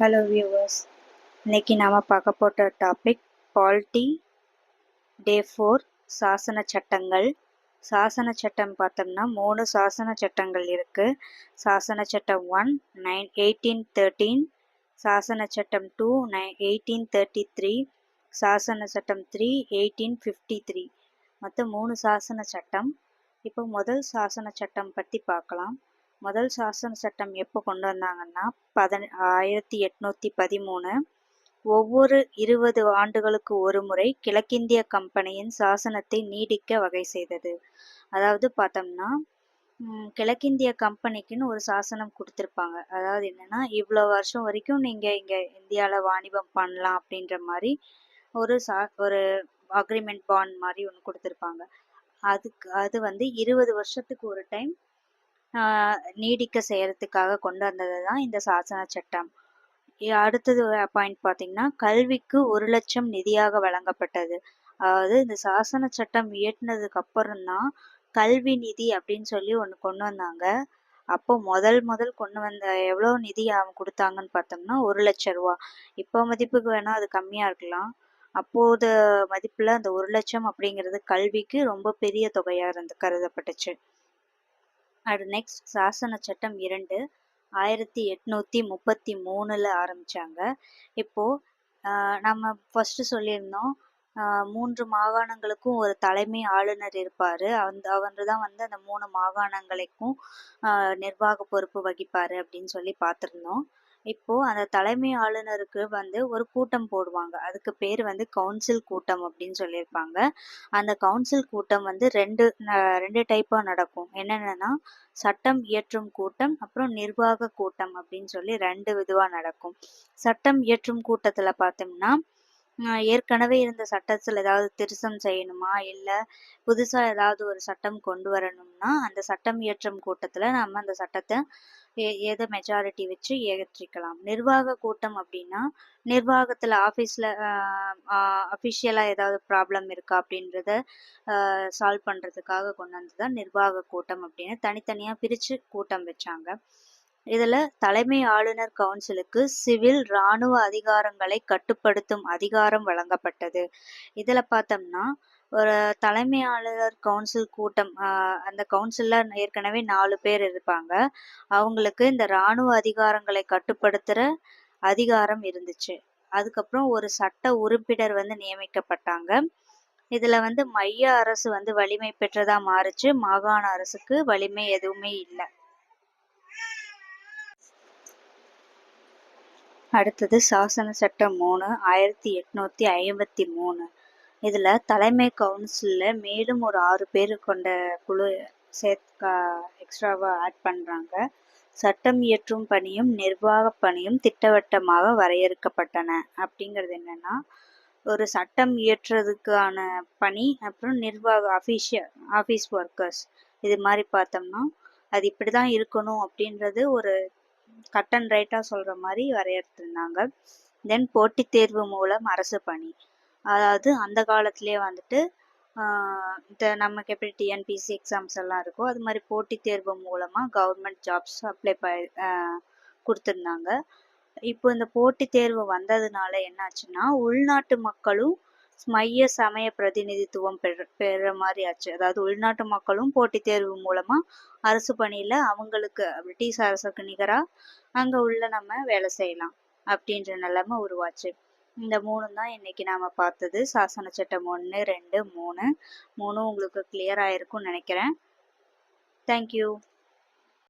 Hello viewers இன்னைக்கு நாம் பார்க்க போட்ட டாபிக் பால்டி டே ஃபோர் சாசன சட்டங்கள். சாசன சட்டம் பார்த்தோம்னா மூணு சாசன சட்டங்கள் இருக்குது சாசன சட்டம் ஒன் நைன் எயிட்டீன் தேர்ட்டீன் சாசன சட்டம் two nine eighteen thirty three சாசன சட்டம் த்ரீ எயிட்டீன் ஃபிஃப்டி த்ரீ மொத்தம் மூணு சாசன சட்டம். இப்போ முதல் சாசன சட்டம் பற்றி பார்க்கலாம். முதல் சாசன சட்டம் எப்போ கொண்டு வந்தாங்கன்னா பதன ஆயிரத்தி எட்நூத்தி பதிமூணு. ஒவ்வொரு இருபது ஆண்டுகளுக்கு ஒரு முறை கிழக்கிந்திய கம்பெனியின் சாசனத்தை நீடிக்க வகை செய்தது. அதாவது பார்த்தோம்னா கிழக்கிந்திய கம்பெனிக்குன்னு ஒரு சாசனம் கொடுத்துருப்பாங்க. அதாவது என்னன்னா இவ்வளோ வருஷம் வரைக்கும் நீங்கள் இங்கே இந்தியாவில் வாணிபம் பண்ணலாம் அப்படின்ற மாதிரி ஒரு சா ஒரு அக்ரிமெண்ட் பாண்ட் மாதிரி ஒன்று கொடுத்துருப்பாங்க. அதுக்கு அது வந்து இருபது வருஷத்துக்கு ஒரு டைம் நீடிக்க செய்யறதுக்காக கொண்டு வந்தது தான் இந்த சாசன சட்டம். அடுத்தது பாயிண்ட் பார்த்தீங்கன்னா கல்விக்கு ஒரு லட்சம் நிதியாக வழங்கப்பட்டது. அதாவது இந்த சாசன சட்டம் இயற்றினதுக்கு அப்புறம் தான் கல்வி நிதி அப்படின்னு சொல்லி ஒன்று கொண்டு வந்தாங்க. அப்போ முதல் முதல் கொண்டு வந்த எவ்வளோ நிதி அவங்க கொடுத்தாங்கன்னு பார்த்தோம்னா ஒரு லட்ச ரூபா. இப்போ மதிப்புக்கு வேணால் அது கம்மியாக இருக்கலாம். அப்போது மதிப்பில் அந்த ஒரு லட்சம் அப்படிங்கிறது கல்விக்கு ரொம்ப பெரிய தொகையாக இருந்து கருதப்பட்டுச்சு. அடு நெக்ஸ்ட் சாசன சட்டம் இரண்டு ஆயிரத்தி எட்நூத்தி முப்பத்தி மூணுல ஆரம்பிச்சாங்க. இப்போ நம்ம ஃபர்ஸ்ட் சொல்லியிருந்தோம் மூன்று மாகாணங்களுக்கும் ஒரு தலைமை ஆளுநர் இருப்பார். அந்த அவர் தான் வந்து அந்த மூணு மாகாணங்களுக்கும் நிர்வாக பொறுப்பு வகிப்பார் அப்படின்னு சொல்லி பார்த்துருந்தோம். இப்போ அந்த தலைமை ஆளுநருக்கு வந்து ஒரு கூட்டம் போடுவாங்க. அதுக்கு பேர் வந்து கவுன்சில் கூட்டம் அப்படின்னு சொல்லியிருப்பாங்க. அந்த கவுன்சில் கூட்டம் வந்து ரெண்டு ரெண்டு டைப்பாக நடக்கும். என்னென்னா சட்டம் இயற்றும் கூட்டம் அப்புறம் நிர்வாக கூட்டம் அப்படின்னு சொல்லி ரெண்டு இதுவாக நடக்கும். சட்டம் இயற்றும் கூட்டத்தில் பார்த்தோம்னா ஏற்கனவே இருந்த சட்டத்தில் ஏதாவது திருத்தம் செய்யணுமா? இல்லை புதுசாக ஏதாவது ஒரு சட்டம் கொண்டு வரணும்னா அந்த சட்டம் இயற்றும் கூட்டத்தில் நம்ம அந்த சட்டத்தை எதை மெஜாரிட்டி வச்சு ஏற்றிக்கலாம். நிர்வாக கூட்டம் அப்படின்னா நிர்வாகத்தில் ஆஃபீஸில் அஃபிஷியலாக ஏதாவது ப்ராப்ளம் இருக்கா அப்படின்றத சால்வ் பண்ணுறதுக்காக கொண்டு வந்து தான் நிர்வாக கூட்டம் அப்படின்னு தனித்தனியாக பிரித்து கூட்டம் வச்சாங்க. இதில் தலைமை ஆளுநர் கவுன்சிலுக்கு சிவில் இராணுவ அதிகாரங்களை கட்டுப்படுத்தும் அதிகாரம் வழங்கப்பட்டது. இதில் பார்த்தோம்னா ஒரு தலைமையாளர் கவுன்சில் கூட்டம் அந்த கவுன்சிலில் ஏற்கனவே நாலு பேர் இருப்பாங்க. அவங்களுக்கு இந்த இராணுவ அதிகாரங்களை கட்டுப்படுத்துகிற அதிகாரம் இருந்துச்சு. அதுக்கப்புறம் ஒரு சட்ட உறுப்பினர் வந்து நியமிக்கப்பட்டாங்க. இதில் வந்து மைய அரசு வந்து வலிமை பெற்றதாக மாறுச்சு. மாகாண அரசுக்கு வலிமை எதுவுமே இல்லை. அடுத்தது சாசன சட்டம் மூணு ஆயிரத்தி எட்நூத்தி ஐம்பத்தி மூணு. இதில் தலைமை கவுன்சிலில் மேலும் ஒரு ஆறு பேர் கொண்ட குழு சேர்க்கா எக்ஸ்ட்ராவாக ஆட் பண்ணுறாங்க சட்டம் இயற்றும் பணியும் நிர்வாக பணியும் திட்டவட்டமாக வரையறுக்கப்பட்டன. அப்படிங்கிறது என்னென்னா ஒரு சட்டம் இயற்றுறதுக்கான பணி அப்புறம் நிர்வாக அஃபீஷியல் ஆஃபீஸ் ஒர்க்கர்ஸ் இது மாதிரி பார்த்தோம்னா அது இப்படி தான் இருக்கணும் அப்படின்றது ஒரு கட் அண்ட் ரைட்டாக சொல்கிற மாதிரி வரையறுத்துருந்தாங்க. தென் போட்டித் தேர்வு மூலம் அரசு பணி. அதாவது அந்த காலத்திலே வந்துட்டு இந்த நமக்கு எப்படி டிஎன்பிசி எக்ஸாம்ஸ் எல்லாம் இருக்கோ அது மாதிரி போட்டித் தேர்வு மூலமாக கவர்மெண்ட் ஜாப்ஸ் அப்ளை ப கொடுத்துருந்தாங்க. இப்போ இந்த போட்டித் தேர்வு வந்ததுனால என்னாச்சுன்னா உள்நாட்டு மக்களும் மைய சமய பிரதிநிதித்துவம் பெற பெற மாதிரி ஆச்சு. அதாவது உள்நாட்டு மக்களும் போட்டித் தேர்வு மூலமாக அரசு பணியில் அவங்களுக்கு பிரிட்டிஷ் அரசுக்கு நிகராக அங்கே உள்ள நம்ம வேலை செய்யலாம் அப்படின்ற நிலைமை உருவாச்சு. இந்த மூணு தான் இன்னைக்கு நாம பார்த்தது. சாசன சட்டம் ஒன்று ரெண்டு மூணு. மூணும் உங்களுக்கு கிளியர் ஆயிருக்கும்னு நினைக்கிறேன். தேங்க்யூ